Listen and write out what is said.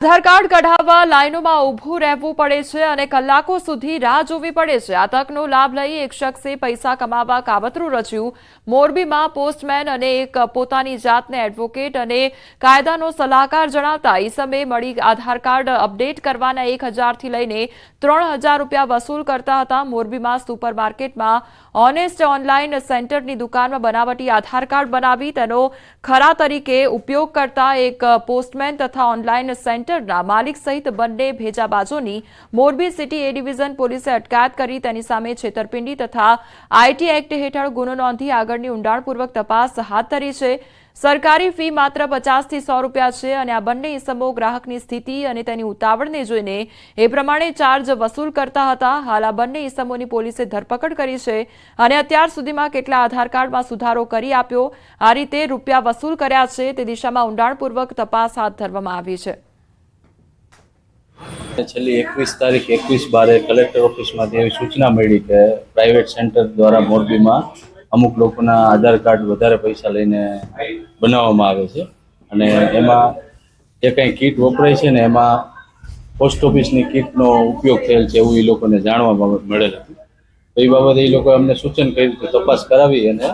આધાર card કઢાવવા લાઇનોમાં ઊભું રહેવું પડે છે અને કલાકો સુધી રાહ જોવી પડે છે. આ તકનો લાભ લઈ એક શખ્સે પૈસા કમાવા કાવતરું રચ્યું. મોરબીમાં પોસ્ટમેન અને એક પોતાની જાતને એડવોકેટ અને કાયદાનો સલાહકાર જણાવતા ઈસમે મળી આધાર કાર્ડ અપડેટ કરવાના એક હજારથી લઈને ત્રણ હજાર રૂપિયા વસૂલ કરતા હતા. મોરબીમાં સુપરમાર્કેટમાં ઓનેસ્ટ ઓનલાઈન સેન્ટરની દુકાનમાં બનાવટી આધાર કાર્ડ બનાવી તેનો ખરા તરીકે ઉપયોગ કરતા એક પોસ્ટમેન તથા ઓનલાઈન સેન્ટરના માલિક સહિત બંને ભેજાબાજોની મોરબી સિટી એ ડિવિઝન પોલીસે અટકાયત કરી. તેની સામે છેતરપિંડી તથા આઈટી એક્ટ હેઠળ ગુનો નોંધી આગળની ઊંડાણપૂર્વક તપાસ હાથ ધરી છે. સરકારી ફી માત્ર પચાસથી સો રૂપિયા છે અને આ બંને ઇસમો ગ્રાહકની સ્થિતિ અને તેની ઉતાવળને જોઈને એ પ્રમાણે ચાર્જ વસૂલ કરતા હતા. હાલ આ બંને ઇસમોની પોલીસે ધરપકડ કરી છે અને અત્યાર સુધીમાં કેટલા આધાર કાર્ડમાં સુધારો કરી આપ્યો, આ રીતે રૂપિયા વસૂલ કર્યા છે. તે દિશામાં ઊંડાણપૂર્વક તપાસ હાથ ધરવામાં આવી છે. છેલ્લી એકવીસ તારીખ, એકવીસ બારે કલેક્ટર ઓફિસમાંથી એવી સૂચના મળી કે પ્રાઇવેટ સેન્ટર દ્વારા મોરબીમાં અમુક લોકોના આધાર કાર્ડ વધારે પૈસા લઈને બનાવવામાં આવે છે. અને એમાં જે કંઈ કીટ વપરાય છે ને, એમાં પોસ્ટ ઓફિસની કીટનો ઉપયોગ થયેલ છે એવું એ લોકોને જાણવા મળેલ હતું. તો એ બાબતે એ લોકોએ અમને સૂચન કર્યું કે તપાસ કરાવી અને